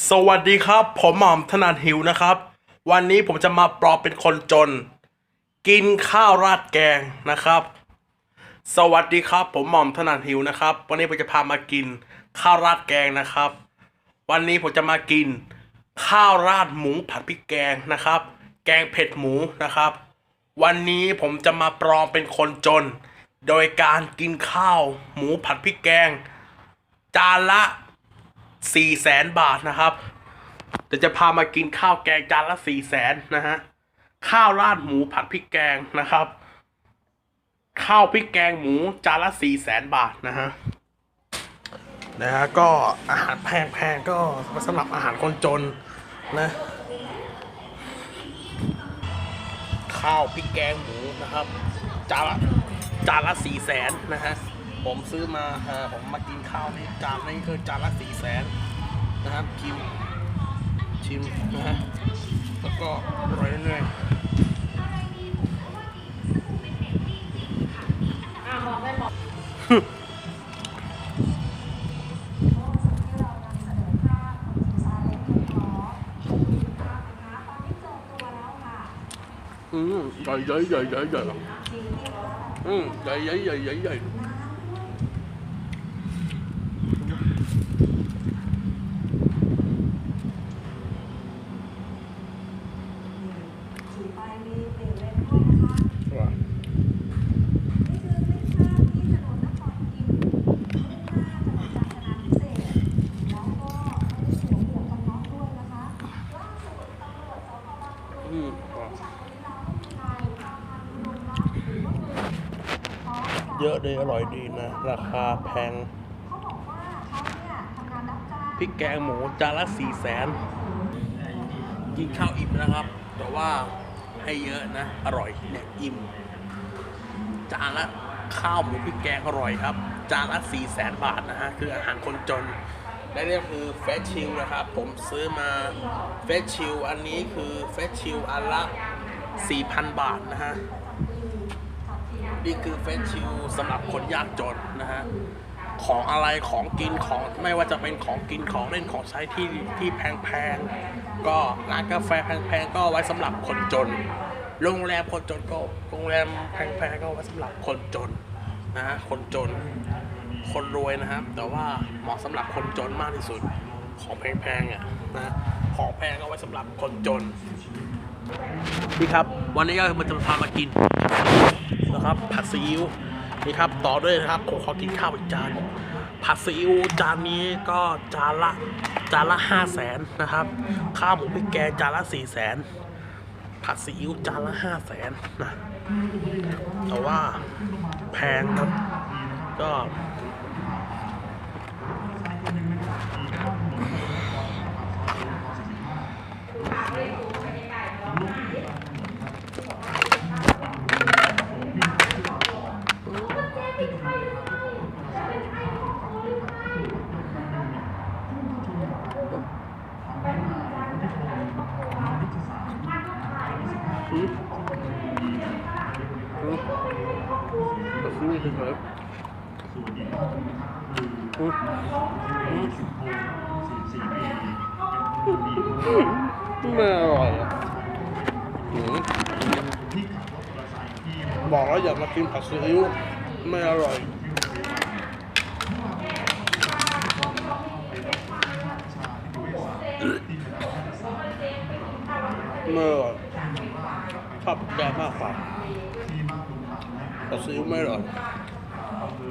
สวัสดีครับ ผมหม่อมถนัดหิวนะครับ วันนี้ผมจะมาปลอบเป็นคนจน กินข้าวราดแกงนะครับ สวัสดีครับ ผมหม่อมถนัดหิวนะครับ วันนี้ผมจะพามากินข้าวราดแกงนะครับ วันนี้ผมจะมากิน ข้าวราดหมูผัดพริกแกงนะครับ แกงเผ็ดหมูนะครับ วันนี้ผมจะมาปลอมเป็นคนจน โดยการกินข้าวหมูผัดพริกแกง จานละ สี่แสนบาทนะครับเดี๋ยวจะพามากินข้าวแกงจานละสี่แสนนะฮะข้าวราดหมูผัดพริกแกงนะครับ ข้าวพริกแกงหมูจานละสี่แสนบาทนะฮะนะฮะก็อาหารแพงๆก็สำหรับอาหารคนจนนะข้าวพริกแกงหมูนะครับจานละจานละสี่แสนนะฮะ ผมซื้อมาเออผมมากินข้าวนี่จานนี้คือจานละสี่แสนนะครับชิมชิมนะฮะแล้วก็อร่อยเรื่อยอืมใหญ่ใหญ่ใหญ่ใหญ่ใหญ่อืมใหญ่ใหญ่ใหญ่ใหญ่ใหญ่ ถือไปมีเปลี่ยนเลนด้วยนะคะนี่คือเส้นทางที่ถนนนครพิมพ์มุ่งหน้าถนนกาญจนาพิเศษกแล้วก็ไม่ได้สวมหมวกกันน็อกด้วยนะคะล่าสุดตำรวจสพบางพลี อืม จับคนร้ายลูกชายพาพันธุ์นนท์รักหรือว่า เป็นพร้อมกับเยอะดีอร่อยดีนะ ราคาแพงพริกแกงหมูจานละสี่แสนกินข้าวอิ่มนะครับ แต่ว่าให้เยอะนะ อร่อยเนี่ยอิ่มจานละข้าวหมูพริกแกงอร่อยครับ จานละสี่แสนบาทนะฮะ คืออาหารคนจน และนี่คือเฟสชิลนะครับ ผมซื้อมาเฟสชิลอันนี้คือเฟสชิลอันละ 4,000 บาทนะฮะ นี่คือเฟสชิลสำหรับคนยากจนนะฮะ ของอะไรของกินของไม่ว่าจะเป็นของกินของเล่นของใช้ที่ที่แพงๆ ก็ร้านกาแฟแพงๆ ก็ไว้สำหรับคนจน โรงแรมคนจนก็โรงแรมแพงๆ ก็ไว้สำหรับคนจนนะฮะคนจน คนรวยนะครับ แต่ว่าเหมาะสำหรับคนจนมากที่สุดของแพงๆอะนะของแพงก็ไว้สำหรับคนจนนี่ครับ วันนี้ก็มันจะพามากินนะครับ ผัดซีอิ๊วนี่ครับต่อด้วยนะครับผมขอกินข้าวอีกจานผัดซีอิ๊วจานนี้ก็จานละจานละห้าแสนนะครับ ข้าวหมูพริกแกงจานละสี่แสนผัดซีอิ๊วจานละห้าแสนนะแต่ว่าแพงครับก็ อืมอืมก็ซื้อ ไปเถอะอืมอืมไม่อร่อยอะบอกแล้วอย่ามากินผัดซีอิ๊ว ไม่อร่อยเมื่อชอบแกมากกว่าแต่ซื้อไม่อร่อย